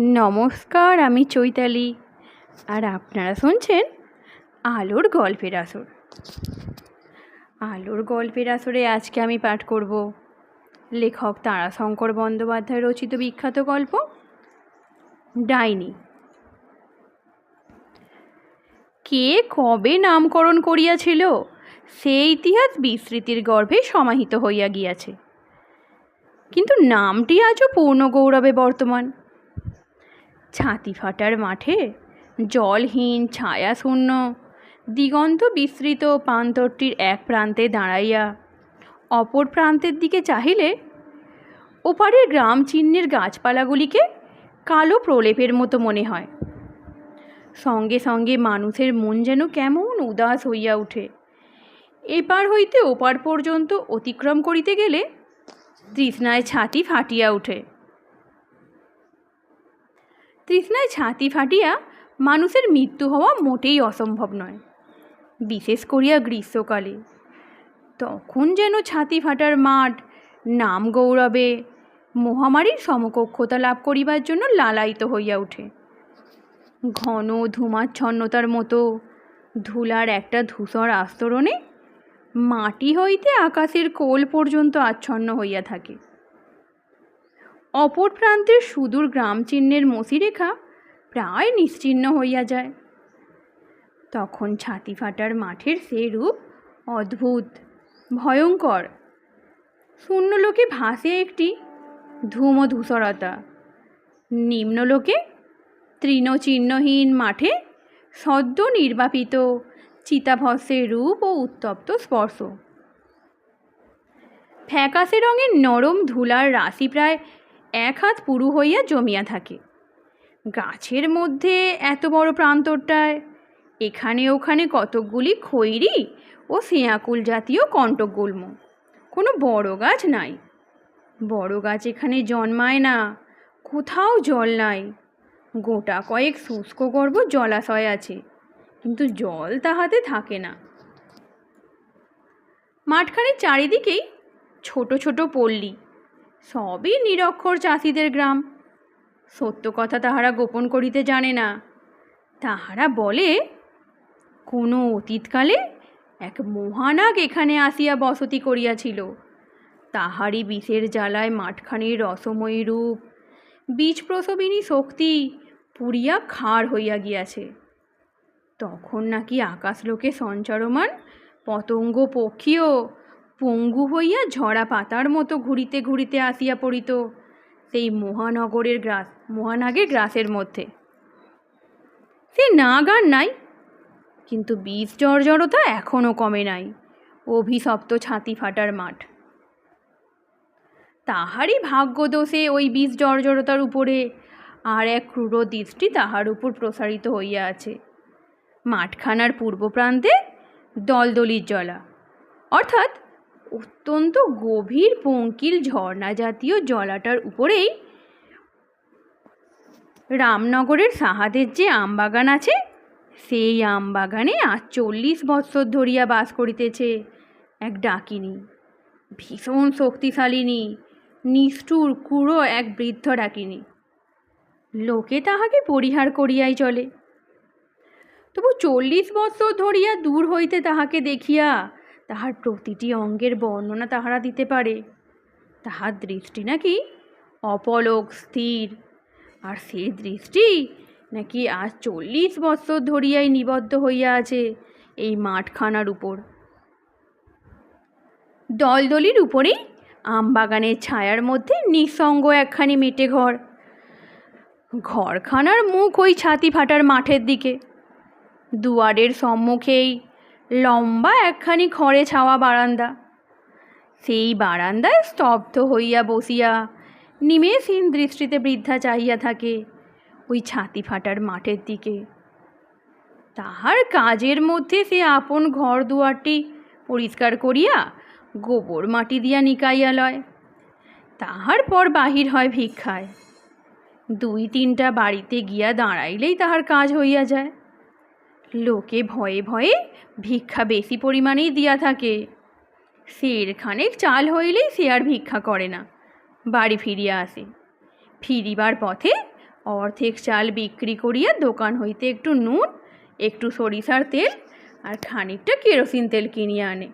নমস্কার, আমি চৈতালি। আর আপনারা শুনছেন আলোর গল্পের আসর। আলোর গল্পের আসরে আজকে আমি পাঠ করব লেখক তারাশঙ্কর বন্দ্যোপাধ্যায় রচিত বিখ্যাত গল্প, ডাইনি। কে কবে নামকরণ করিয়াছিল, সে ইতিহাস বিস্মৃতির গর্ভে সমাহিত হইয়া গিয়াছে। কিন্তু নামটি আজও পূর্ণ গৌরবে বর্তমান। ছাতি ফাটার মাঠে? জলহীন, ছায়াশূন্য। দিগন্ত বিস্তৃত প্রান্তরটির এক প্রান্তে দাঁড়াইয়া, অপর প্রান্তের দিকে চাহিলে ওপারের গ্রাম চিহ্নের গাছপালাগুলিকে কালো প্রলেপের মতো মনে হয়। সঙ্গে সঙ্গে মানুষের মন যেন কেমন উদাস হইয়া ওঠে। এপার হইতে ওপার পর্যন্ত অতিক্রম করিতে গেলে তৃষ্ণায় ছাতি ফাটিয়া ওঠে। তৃষ্ণায় ছাতি ফাটিয়া মানুষের মৃত্যু হওয়া মোটেই অসম্ভব নয়। বিশেষ করিয়া গ্রীষ্মকালে। তখন যেন ছাতি ফাটার মাঠ, নাম গৌরবে, মহামারীর সমকক্ষতা লাভ করিবার জন্য লালায়িত হইয়া ওঠে ঘন ধূমাচ্ছন্নতার মতো ধুলার একটা ধূসর আস্তরণে মাটি হইতে আকাশের কোল পর্যন্ত আচ্ছন্ন হইয়া থাকে। অপর প্রান্তের সুদূর গ্রাম চিহ্নের মসিরেখা প্রায় নিশ্চিহ্ন হইয়া যায়। তখন ছাতি ফাটার মাঠের সে রূপ অদ্ভুত, ভয়ঙ্কর। শূন্যলোকে ভাসে একটি ধূম ধূসরতা নিম্নলোকে তৃণচিহ্নহীন মাঠে সদ্য নির্বাপিত চিতাভস্যের রূপ ও উত্তপ্ত স্পর্শ। ফ্যাকাশে রঙের নরম ধুলার রাশি প্রায় এক হাত পুরু হইয়া জমিয়া থাকে। গাছের মধ্যে এত বড় প্রান্তরটায়, এখানে ওখানে কতকগুলি খৈরি ও সেয়াকুল জাতীয় কণ্টকগুল্ম। কোনো বড় গাছ নাই। বড় গাছ এখানে জন্মায় না, কোথাও জল নাই। গোটা কয়েক শুষ্ক গর্ভ জলাশয় আছে, কিন্তু জল তাহাতে থাকে না। মাঠখানের চারিদিকেই ছোট ছোট পল্লী সবই নিরক্ষর চাষিদের গ্রাম। সত্য কথা তাহারা গোপন করিতে জানে না। তাহারা বলে, কোনো অতীতকালে এক মহানাগ এখানে আসিয়া বসতি করিয়াছিল। তাহারই বিষের জ্বালায় মাঠখানির রসময়ী রূপ বীজ প্রসবিনী শক্তি পুরিয়া খাড় হইয়া গিয়াছে। তখন নাকি আকাশলোকে সঞ্চারমান পতঙ্গ পক্ষীও পঙ্গু হইয়া ঝরা পাতার মতো ঘুরিতে ঘুরিতে আসিয়া পড়িত, সেই মহানগরের গ্রাস, মহানাগের গ্রাসের মধ্যে। সে নাগ আর নাই, কিন্তু বীজ জর্জরতা এখনও কমে নাই, অভিশপ্ত ছাতি ফাটার মাঠ। তাহারই ভাগ্যদোষে ওই বীজ জর্জরতার উপরে আর এক ক্রূর দৃষ্টি তাহার উপর প্রসারিত হইয়া আছে। মাঠখানার পূর্ব প্রান্তে দলদলির জলা অর্থাৎ অত্যন্ত গভীর পঙ্কিল ঝর্ণা জাতীয় জলাটার উপরেই রামনগরের সাহাদের যে আমবাগান আছে, সেই আমবাগানে আজ চল্লিশ বৎসর ধরিয়া বাস করিতেছে এক ডাকিনী। ভীষণ শক্তিশালিনী, নিষ্ঠুর, কুড়ো এক বৃদ্ধ ডাকিনী। লোকে তাহাকে পরিহার করিয়াই চলে। তবু চল্লিশ বৎসর ধরিয়া দূর হইতে তাহাকে দেখিয়া তাহার প্রতিটি অঙ্গের বর্ণনা তাহারা দিতে পারে। তাহার দৃষ্টি নাকি অপলক স্থির, আর সে দৃষ্টি নাকি আজ চল্লিশ বৎসর ধরিয়াই নিবদ্ধ হইয়া আছে এই মাঠখানার উপর। দলদলির উপরেই আমবাগানের ছায়ার মধ্যে নিঃসঙ্গ একখানি মেটে ঘর। ঘরখানার মুখ ওই ছাতি ফাটার মাঠের দিকে। দুয়ারের সম্মুখেই লম্বা একখানি খড়ে ছাওয়া বারান্দা। সেই বারান্দায় স্তব্ধ হইয়া বসিয়া নিমেষহীন দৃষ্টিতে বৃদ্ধা চাহিয়া থাকে ওই ছাতি ফাটার মাঠের দিকে। তাহার কাজের মধ্যে সে আপন ঘর দুয়ারটি পরিষ্কার করিয়া গোবর মাটি দিয়া নিকাইয়া লয়। তাহার পর বাহির হয় ভিক্ষায়। দুই তিনটা বাড়িতে গিয়া দাঁড়াইলেই তাহার কাজ হইয়া যায়। লোকে ভয়ে ভয়ে ভিক্ষা বেশি পরিমাণেই দিয়া থাকে। সের খানেক চাল হইলেই সে আর ভিক্ষা করে না। বাড়ি ফিরিয়া আসে। ফিরিবার পথে অর্ধেক চাল বিক্রি করিয়া দোকান হইতে একটু নুন, একটু সরিষার তেল আর খানিকটা কেরোসিন তেল কিনিয়া আনে।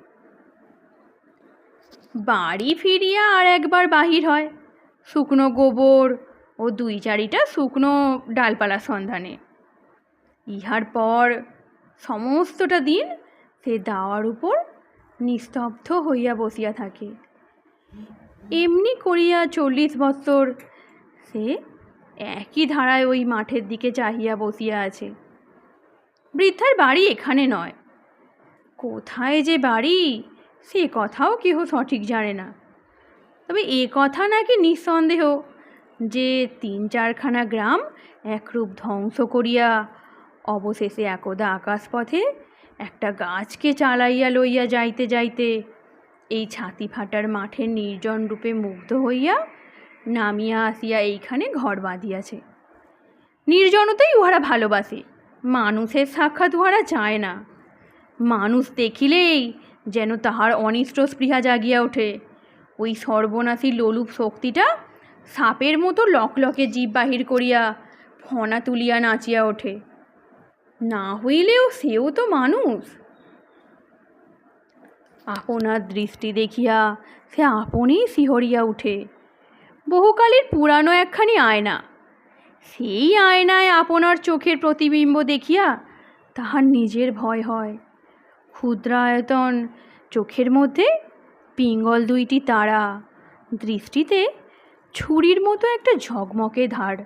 বাড়ি ফিরিয়া আর একবার বাহির হয়। শুকনো গোবর ও দুই চারিটা শুকনো ডালপালার সন্ধানে। ইহার পর সমস্তটা দিন সে দাওয়ার উপর নিস্তব্ধ হইয়া বসিয়া থাকে। এমনি করিয়া চল্লিশ বৎসর সে একই ধারায় ওই মাঠের দিকে চাহিয়া বসিয়া আছে। বৃদ্ধার বাড়ি এখানে নয়। কোথায় যে বাড়ি, সে কথাও কেহ সঠিক জানে না। তবে এ কথা নাকি নিঃসন্দেহ যে তিন চারখানা গ্রাম একরূপ ধ্বংস করিয়া অবশেষে একদা আকাশপথে একটা গাছকে চালাইয়া লইয়া যাইতে যাইতে এই ছাতি ফাটার মাঠের নির্জন রূপে মুগ্ধ হইয়া নামিয়া আসিয়া এইখানে ঘর বাঁধিয়াছে। নির্জনতাই উহারা ভালোবাসে, মানুষের সাক্ষাৎ উহারা চায় না। মানুষ দেখিলেই যেন তাহার অনিষ্ট স্পৃহা জাগিয়া ওঠে। ওই সর্বনাশী লোলুপ শক্তিটা সাপের মতো লকলকে জীব বাহির করিয়া ফনা তুলিয়া নাচিয়া ওঠে। না হইলেও সেও তো মানুষ। আপনার দৃষ্টি দেখিয়া সে আপনেই শিহরিয়া উঠে। বহুকালের পুরানো একখানি আয়না। সেই আয়নায় আপনার চোখের প্রতিবিম্ব দেখিয়া তাহার নিজের ভয় হয়। ক্ষুদ্রায়তন চোখের মধ্যে পিঙ্গল দুইটি তারা, দৃষ্টিতে ছুরির মতো একটা ঝকমকে ধার।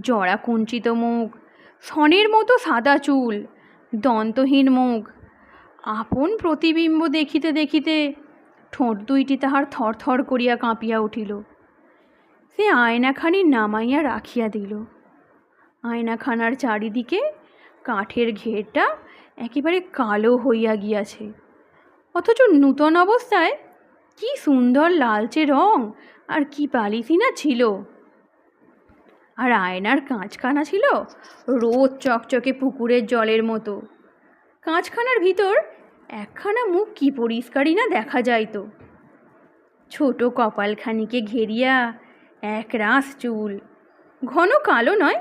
জড়া কুঞ্চিত মুখ সনের মতো সাদা চুল, দন্তহীন মুখ। আপন প্রতিবিম্ব দেখিতে দেখিতে ঠোঁট দুইটি তাহার থরথর করিয়া কাঁপিয়া উঠিল। সে আয়নাখানি নামাইয়া রাখিয়া দিল। আয়নাখানার চারিদিকে কাঠের ঘেরটা একেবারে কালো হইয়া গিয়াছে। অথচ নূতন অবস্থায় কি সুন্দর লালচে রং, আর কি পালিশি না ছিল! আর আয়নার কাঁচখানা ছিল রোদ চকচকে পুকুরের জলের মতো। কাঁচখানার ভিতর একখানা মুখ কি পরিষ্কারই না দেখা যাইত। ছোট কপালখানিকে ঘেরিয়া এক রাস চুল, ঘন কালো নয়,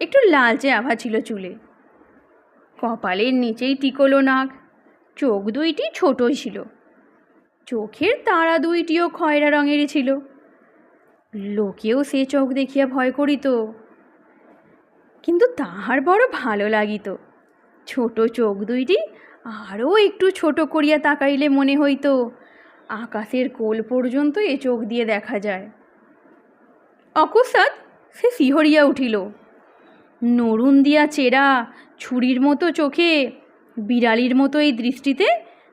একটু লালচে আভা ছিল চুলে। কপালের নিচেই টিকলো নাক, চোখ দুইটি ছোটই ছিল। চোখের তারা দুইটিও খয়রা রঙেরই ছিল। লোকেও সে চোখ দেখিয়া ভয় করিত। কিন্তু তাহার বড় ভালো লাগিত। ছোট চোখ দুইটি আরও একটু ছোট করিয়া তাকাইলে মনে হইত, আকাশের কোল পর্যন্ত এ চোখ দিয়ে দেখা যায়। অকস্মাৎ সে শিহরিয়া উঠিল। নরুন দিয়া চেরা ছুরির মতো চোখে, বিড়ালির মতো এই দৃষ্টিতে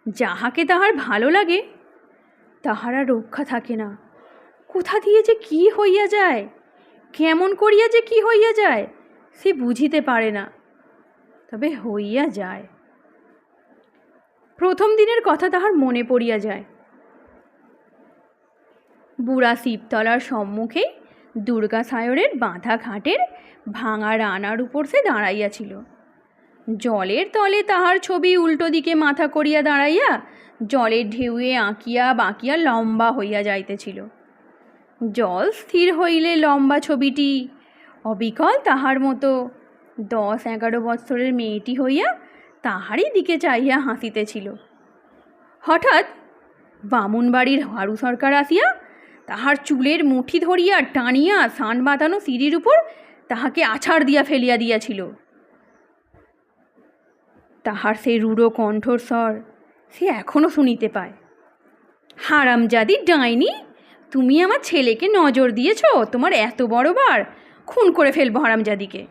যাহাকে তাহার ভালো লাগে, তাহারা রক্ষা থাকে না। কোথা দিয়ে যে কি হইয়া যায়? কেমন করিয়া যে কি হইয়া যায়? সে বুঝিতে পারে না। তবে হইয়া যায়। প্রথম দিনের কথা তাহার মনে পড়িয়া যায়। বুড়া শিবতলার সম্মুখেই দুর্গা সায়রের বাঁধা ঘাটের ভাঙা রানার উপর সে দাঁড়াইয়াছিল জলের তলে তাহার ছবি উল্টো দিকে মাথা করিয়া দাঁড়াইয়া জলের ঢেউয়ে আঁকিয়া বাঁকিয়া লম্বা হইয়া যাইতেছিল। জল স্থির হইলে লম্বা ছবিটি। অবিকল তাহার মতো দশ এগারো বৎসরের মেয়েটি হইয়া তাহারই দিকে চাইয়া হাসিতেছিল। হঠাৎ বামুনবাড়ির হারু সরকার আসিয়া তাহার চুলের মুঠি ধরিয়া টানিয়া সান বাঁধানো সিঁড়ির উপর তাহাকে আছাড় দিয়া ফেলিয়া দিয়াছিল। তাহার সেই রূঢ় কণ্ঠস্বর সে এখনও শুনিতে পায়। হারামজাদি ডাইনি তুমি আমার ছেলেকে নজর দিয়েছ? তোমার এত বড় বার? খুন করে ফেলব হারামজাদিকে।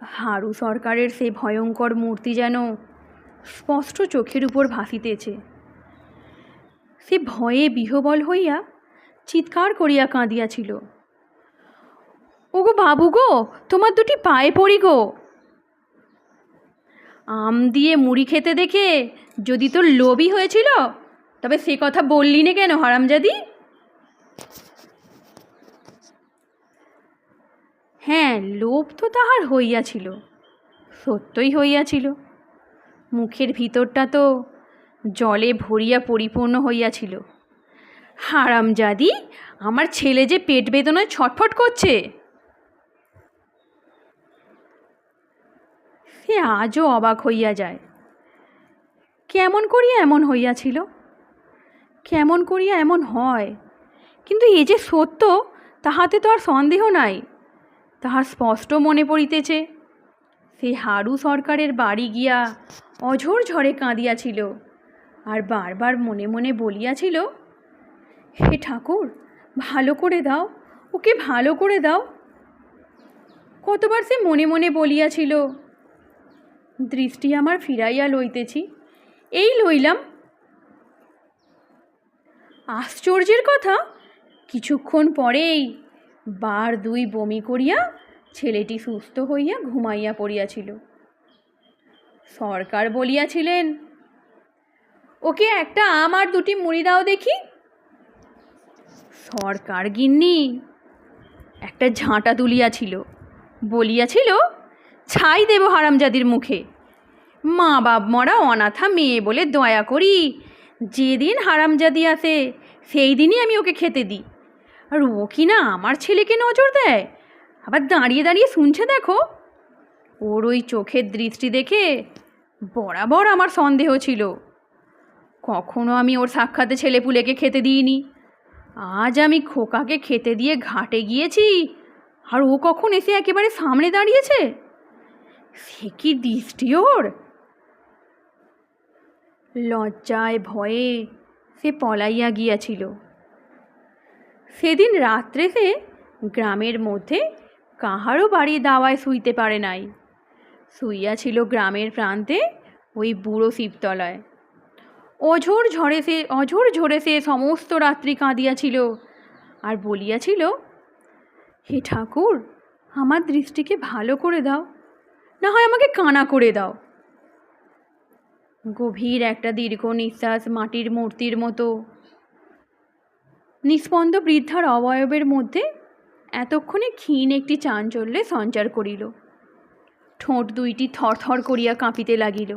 হারু সরকারের সেই ভয়ঙ্কর মূর্তি যেন স্পষ্ট চোখের উপর ভাসিতেছে। সে ভয়ে বিহবল হইয়া চিৎকার করিয়া কাঁদিয়াছিল। ওগো বাবু গো, তোমার দুটি পায়ে পড়ি গো। আম দিয়ে মুড়ি খেতে দেখে যদি তোর লোভই হয়েছিল তবে সে কথা বললি না কেন, হারামজাদি? হ্যাঁ লোভ তো তাহার হইয়াছিল, সত্যই হইয়াছিল। মুখের ভিতরটা তো জলে ভরিয়া পরিপূর্ণ হইয়াছিল। হারামজাদি, আমার ছেলে যে পেট বেদনায় ছটফট করছে। সে আজও অবাক হইয়া যায়। কেমন করিয়া এমন হইয়াছিল? কেমন করিয়া এমন হয়? কিন্তু এ যে সত্য, তাহাতে তো আর সন্দেহ নাই। তাহার স্পষ্ট মনে পড়িতেছে সে হারু সরকারের বাড়ি গিয়া অঝোর ঝড়ে কাঁদিয়াছিল আর বারবার মনে মনে বলিয়াছিল, হে ঠাকুর, ভালো করে দাও, ওকে ভালো করে দাও। কতবার সে মনে মনে বলিয়াছিল, দৃষ্টি আমার ফিরাইয়া লইতেছি, এই লইলাম আশ্চর্যের কথা, কিছুক্ষণ পরেই বার দুই বমি করিয়া ছেলেটি সুস্থ হইয়া ঘুমাইয়া পড়িয়াছিল। সরকার বলিয়াছিলেন, ওকে একটা আম আর দুটি মুড়ি দাও দেখি। সরকার গিন্নি, একটা ঝাঁটা তুলিয়াছিল বলিয়াছিল, ছাই দেব হারামজাদির মুখে। মা বাপ মরা অনাথা মেয়ে বলে দয়া করি যেদিন হারামজাদি আসে, সেই দিনই আমি ওকে খেতে দিই। আর ও কি না আমার ছেলেকে নজর দেয়? আবার দাঁড়িয়ে দাঁড়িয়ে শুনছে দেখো। ওর ওই চোখের দৃষ্টি দেখে বরাবর আমার সন্দেহ ছিল। কখনো আমি ওর সাক্ষাতে ছেলেপুলেকে খেতে দিইনি। আজ আমি খোকাকে খেতে দিয়ে ঘাটে গিয়েছি, আর ও কখন এসে একেবারে সামনে দাঁড়িয়েছে? সে কি দৃষ্টি ওর? লজ্জায় ভয়ে সে পলাইয়া গিয়াছিল। সেদিন রাত্রে সে গ্রামের মধ্যে কাহারও বাড়ি দাওয়ায় শুইতে পারে নাই। শুইয়াছিল গ্রামের প্রান্তে ওই বুড়ো শিবতলায়। অঝোর ঝড়ে সে, অঝোর ঝরে সে সমস্ত রাত্রি কাঁদিয়াছিল আর বলিয়াছিল, হে ঠাকুর, আমার দৃষ্টিকে ভালো করে দাও, না হয় আমাকে কানা করে দাও। গভীর একটা দীর্ঘ নিঃশ্বাস মাটির মূর্তির মতো। নিস্পন্দ বৃদ্ধার অবয়বের মধ্যে এতক্ষণে ক্ষীণ একটি চাঞ্চল্যে সঞ্চার করিল। ঠোঁট দুইটি থরথর করিয়া কাঁপিতে লাগিল।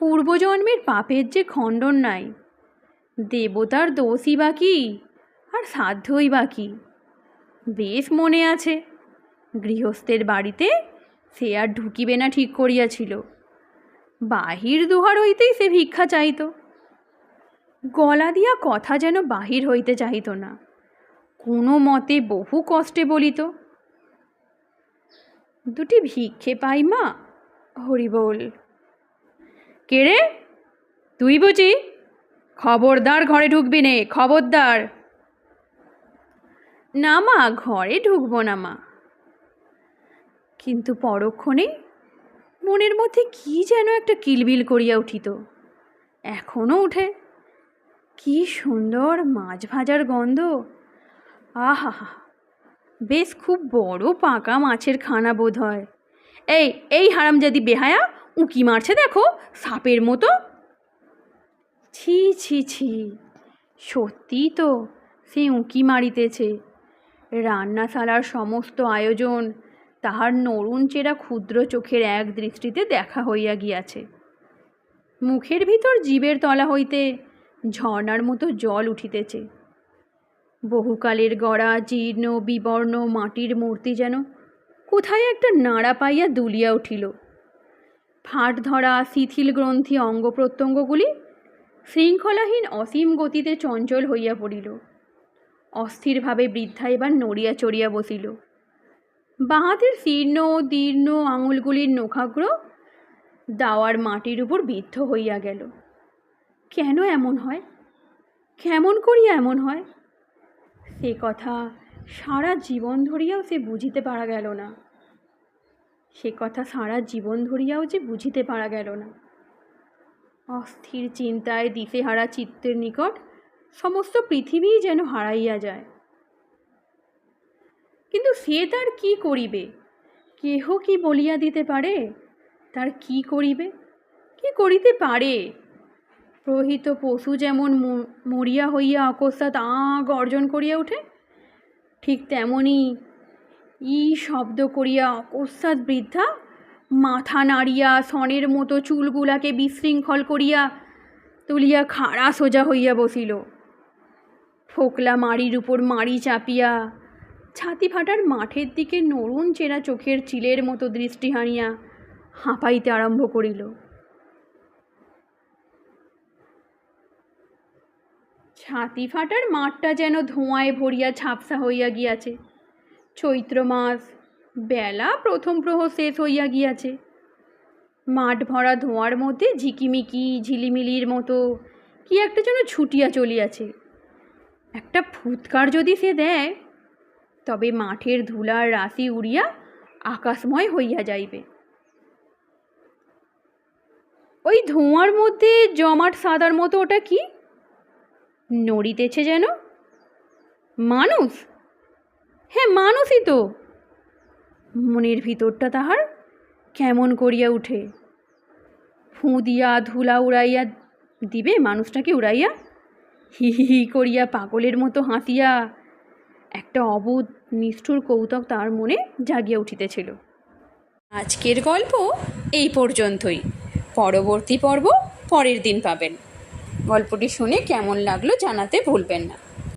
পূর্বজন্মের পাপের যে খণ্ডন নাই, দেবতার দোষই বা কি আর সাধ্যই বা কি? বেশ মনে আছে, গৃহস্থের বাড়িতে সে আর ঢুকিবে না ঠিক করিয়াছিল। বাহির দুহার হইতেই সে ভিক্ষা চাইত গলা দিয়া কথা যেন বাহির হইতে চাহিত না। কোনো মতে বহু কষ্টে বলিত, দুটি ভিক্ষে পাই মা? হরি বল, কে রে? তুই বুঝি? খবরদার ঘরে ঢুকবি নে, খবরদার! না মা, ঘরে ঢুকবো না মা। কিন্তু পরক্ষণে মনের মধ্যে কি যেন একটা কিলবিল করিয়া উঠিত। এখনও উঠে কি সুন্দর মাছ ভাজার গন্ধ। আহা বেশ খুব বড় পাকা মাছের খানা বোধ হয়। এই এই হারামজাদি বেহায়া, উঁকি মারছে দেখো, সাপের মতো। ছি ছি ছি। সত্যি তো, সে উঁকি মারিতেছে। রান্নাশালার সমস্ত আয়োজন তাহার নরুণ চেরা ক্ষুদ্র চোখের এক দৃষ্টিতে দেখা হইয়া গিয়াছে। মুখের ভিতর জীবের তলা হইতে ঝর্ণার মতো জল উঠিতেছে। বহুকালের গড়া, জীর্ণ, বিবর্ণ মাটির মূর্তি যেন কোথায় একটা নাড়া পাইয়া দুলিয়া উঠিল। ফাট ধরা শিথিল গ্রন্থি অঙ্গ প্রত্যঙ্গগুলি শৃঙ্খলাহীন অসীম গতিতে চঞ্চল হইয়া পড়িল। অস্থিরভাবে বৃদ্ধা এবার নড়িয়া চড়িয়া বসিল। বাঁ শীর্ণ দীর্ণ আঙুলগুলির নখাগ্র দাওয়ার মাটির উপর বিদ্ধ হইয়া গেল। কেন এমন হয়? কেমন করিয়া এমন হয়? সে কথা সারা জীবন ধরিয়াও সে বুঝিতে পারা গেল না। সে কথা সারা জীবন ধরিয়াও যে বুঝিতে পারা গেল না। অস্থির চিন্তায় দিশেহারা চিত্তের নিকট সমস্ত পৃথিবীই যেন হারাইয়া যায়। কিন্তু সে তার কি করিবে? কেহ কি বলিয়া দিতে পারে? তার কি করিবে? কি করিতে পারে? প্রহিত পশু যেমন মরিয়া হইয়া অকস্মাৎ আ গর্জন করিয়া ওঠে, ঠিক তেমনি ই শব্দ করিয়া অকস্মাৎ বৃদ্ধা মাথা নাড়িয়া সনের মতো চুলগুলাকে বিশৃঙ্খল করিয়া তুলিয়া খাড়া সোজা হইয়া বসিল। ফোকলা মাড়ির উপর মাড়ি চাপিয়া ছাতি ফাটার মাঠের দিকে নরুন চেনা চোখের চিলের মতো দৃষ্টি হানিয়া হাঁপাইতে আরম্ভ করিল। ছাতি ফাটার মাঠটা যেন ধোঁয়ায় ভরিয়া ঝাপসা হইয়া গিয়াছে। চৈত্র মাস, বেলা প্রথম প্রহ শেষ হইয়া গিয়াছে। মাঠ ভরা ধোঁয়ার মধ্যে ঝিকিমিকি, ঝিলিমিলির মতো কি একটা যেন ছুটিয়া চলিয়াছে। একটা ফুৎকার যদি সে দেয় তবে মাঠের ধুলার রাশি উড়িয়া আকাশময় হইয়া যাইবে। ওই ধোঁয়ার মধ্যে জমাট সাদার মতো ওটা কি? নড়িতেছে যেন। মানুষ? হ্যাঁ মানুষই তো। মনের ভিতরটা তাহার কেমন করিয়া উঠে। ফুঁ দিয়া ধুলা উড়াইয়া দিবে, মানুষটাকে উড়াইয়া। হি হি করিয়া পাগলের মতো হাসিয়া একটা অবোধ, নিষ্ঠুর কৌতুক তার মনে জাগিয়া উঠিতেছিল। আজকের গল্প এই পর্যন্তই। পরবর্তী পর্ব পরের দিন পাবেন। গল্পটি শুনে কেমন লাগল জানাতে ভুলবেন না।